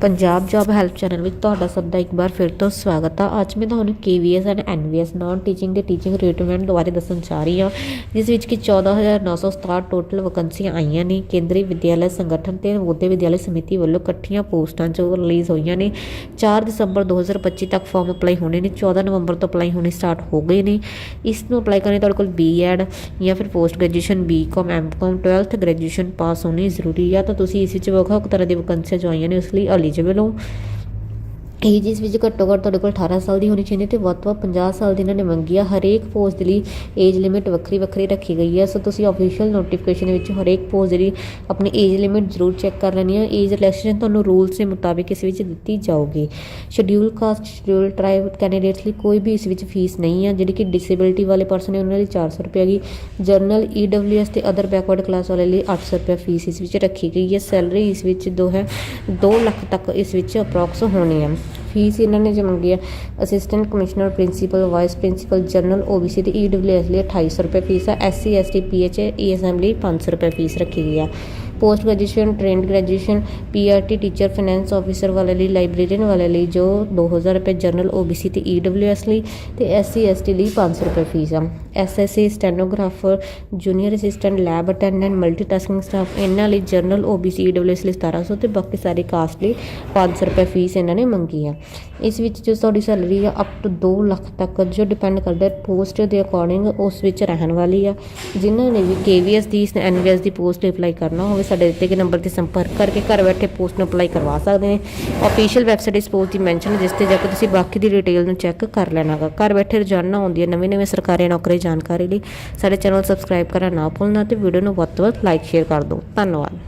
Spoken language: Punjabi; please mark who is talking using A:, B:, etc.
A: ਪੰਜਾਬ ਜੌਬ ਹੈਲਪ ਚੈਨਲ ਵਿੱਚ ਤੁਹਾਡਾ ਸਭ ਦਾ ਇੱਕ ਵਾਰ ਫਿਰ ਤੋਂ ਸਵਾਗਤ ਆ। ਅੱਜ ਮੈਂ ਤੁਹਾਨੂੰ KVS and NVS non teaching ਦੇ ਟੀਚਿੰਗ ਰਿਕਰੂਟਮੈਂਟ ਬਾਰੇ ਦੱਸਣ ਜਾ ਰਹੀ ਹਾਂ, ਜਿਸ ਵਿੱਚ ਕਿ 14967 ਟੋਟਲ ਵੈਕੰਸੀਆਂ ਆਈਆਂ ਨੇ। ਕੇਂਦਰੀ ਵਿਦਿਆਲਿਆ ਸੰਗਠਨ ਤੇ ਨਵੋਦਿਆ ਵਿਦਿਆਲਿਆ ਸਮਿਤੀ ਵੱਲੋਂ ਇਕੱਠੀਆਂ ਪੋਸਟਾਂ ਜੋ ਰਿਲੀਜ਼ ਹੋਈਆਂ ਨੇ 4 ਦਸੰਬਰ 2025 ਤੱਕ ਫਾਰਮ ਅਪਲਾਈ ਹੋਣੇ ਨੇ 14 ਨਵੰਬਰ ਤੋਂ ਅਪਲਾਈ ਹੋਣੇ ਸਟਾਰਟ ਹੋ ਗਏ ਨੇ। ਇਸ ਨੂੰ ਅਪਲਾਈ ਕਰਨ ਲਈ ਤੁਹਾਡੇ ਕੋਲ ਬੀਐਡ ਜਾਂ ਫਿਰ post graduation BCom MCom 12th graduation pass ਹੋਣੀ ਜ਼ਰੂਰੀ ਆ। ਤਾਂ ਤੁਸੀਂ ਇਸ ਵਿੱਚ ਵੱਖ ਵੱਖ ਤਰ੍ਹਾਂ ਦੀ ਵੈਕੰਸੀਆਂ ਜੋ ਆਈਆਂ ਨੇ, ਉਸ ਲਈ ਐਲੀਜੀਬਲ ਹੋ ਏਜ ਇਸ ਵਿੱਚ ਘੱਟੋ ਘੱਟ ਤੁਹਾਡੇ ਕੋਲ 18 ਸਾਲ ਦੀ ਹੋਣੀ ਚਾਹੀਦੀ ਤੇ ਵੱਧ ਤੋਂ ਵੱਧ 50 ਸਾਲ ਦੀ ਇਹਨਾਂ ਨੇ ਮੰਗੀ ਆ। ਹਰੇਕ ਪੋਸਟ ਦੇ ਲਈ ਏਜ ਲਿਮਿਟ ਵੱਖਰੀ ਵੱਖਰੀ ਰੱਖੀ ਗਈ ਹੈ ਸੋ ਤੁਸੀਂ ਅਫੀਸ਼ੀਅਲ ਨੋਟੀਫਿਕੇਸ਼ਨ ਵਿੱਚ ਹਰੇਕ ਪੋਸਟ ਦੇ ਲਈ ਆਪਣੀ ਏਜ ਲਿਮਿਟ ਜ਼ਰੂਰ ਚੈੱਕ ਕਰ ਲੈਣੀ ਹੈ ਏਜ ਰਿਲੈਕਸੇਸ਼ਨ ਤੁਹਾਨੂੰ ਰੂਲਸ ਦੇ ਮੁਤਾਬਿਕ ਇਸ ਵਿੱਚ ਦਿੱਤੀ ਜਾਊਗੀ। Schedule caste schedule tribe candidates ਲਈ ਕੋਈ ਵੀ ਇਸ ਵਿੱਚ ਫੀਸ ਨਹੀਂ ਹੈ ਜਿਹੜੀ ਕਿ ਡਿਸੇਬਿਲਿਟੀ ਵਾਲੇ ਪਰਸਨ ਨੇ ਉਹਨਾਂ ਲਈ 400 ਰੁਪਏ ਹੈਗੀ ਜਰਨਲ ਈਡਬਲਯੂਐਸ ਤੇ ਅਦਰ ਬੈਕਵਰਡ ਕਲਾਸ ਵਾਲੇ ਲਈ 800 ਰੁਪਏ ਫੀਸ ਇਸ ਵਿੱਚ ਰੱਖੀ ਗਈ ਹੈ ਸੈਲਰੀ ਇਸ ਵਿੱਚ ਦੋ ਹੈ 2 ਲੱਖ ਤੱਕ ਇਸ ਵਿੱਚ ਅਪਰੋਕਸ ਹੋਣੀ ਹੈ ਫੀਸ ਇਹਨਾਂ ਨੇ ਜੋ ਮੰਗੀ ਹੈ assistant commissioner principal vice principal general OBC ਤੇ ਈਡਬਲਯੂਐਸ ਲਈ 2800 ਰੁਪਏ ਫੀਸ ਹੈ ਐਸਸੀ ਐਸਟੀ ਪੀਐਚ ਈਐਸਐਮ ਲਈ 500 ਰੁਪਏ ਫੀਸ ਰੱਖੀ ਗਈ ਹੈ post graduation trained graduation PRT teacher finance officer ਵਾਲੇ ਲਈ ਲਾਇਬ੍ਰੇਰੀਅਨ ਵਾਲੇ ਲਈ, ਜੋ 2000 ਰੁਪਏ ਜਨਰਲ ਓਬੀਸੀ ਤੇ ਈਡਬਲਯੂਐਸ ਲਈ ਤੇ ਐਸਸੀ ਐਸਟੀ ਲਈ 500 ਰੁਪਏ ਫੀਸ ਆ। SSC stenographer junior assistant lab attendant multitasking staff ਇਹਨਾਂ ਲਈ ਜਨਰਲ ਓਬੀਸੀ ਈਡਬਲਯੂਐਸ ਲਈ 1700 ਤੇ ਬਾਕੀ ਸਾਰੇ ਕਾਸਟ ਲਈ 500 ਰੁਪਏ ਫੀਸ ਇਹਨਾਂ ਨੇ ਮੰਗੀ ਆ। ਇਸ ਵਿੱਚ ਜੋ ਤੁਹਾਡੀ ਸੈਲਰੀ ਆ ਅਪ ਟੂ 2 ਲੱਖ ਤੱਕ ਜੋ ਡਿਪੈਂਡ ਕਰਦਾ ਪੋਸਟ ਦੇ ਅਕੋਰਡਿੰਗ ਉਸ ਵਿੱਚ ਰਹਿਣ ਵਾਲੀ ਆ। ਜਿਨ੍ਹਾਂ ਨੇ ਵੀ KVS ਦੀ ਐਨਵੀਐਸ ਦੀ ਪੋਸਟ ਅਪਲਾਈ ਕਰਨਾ ਹੋਵੇ ਸਾਡੇ ਦਿੱਤੇ ਗਏ ਨੰਬਰ ਤੇ ਸੰਪਰਕ ਕਰਕੇ ਘਰ ਬੈਠੇ ਪੋਸਟ ਨੂੰ ਅਪਲਾਈ ਕਰਵਾ ਸਕਦੇ ਨੇ। ਅਫੀਸ਼ੀਅਲ ਵੈਬਸਾਈਟ ਇਸ ਪੋਸਟ ਦੀ ਮੈਂਸ਼ਨ ਜਿਸ ਤੇ ਜਾ ਕੇ ਤੁਸੀਂ ਬਾਕੀ ਦੀ ਡਿਟੇਲ ਨੂੰ ਚੈੱਕ ਕਰ ਲੈਣਾਗਾ। ਘਰ ਬੈਠੇ ਰੋਜ਼ਾਨਾ ਆਉਂਦੀ ਹੈ ਨਵੀਂ ਨਵੇਂ ਸਰਕਾਰੀ ਨੌਕਰੀ ਜਾਣਕਾਰੀ ਲਈ ਸਾਡੇ ਚੈਨਲ ਸਬਸਕ੍ਰਾਈਬ ਕਰਨਾ ਨਾ ਭੁੱਲਣਾ ਤੇ ਵੀਡੀਓ ਨੂੰ ਵੱਧ ਤੋਂ ਵੱਧ ਲਾਈਕ ਸ਼ੇਅਰ ਕਰ ਦਿਓ। ਧੰਨਵਾਦ।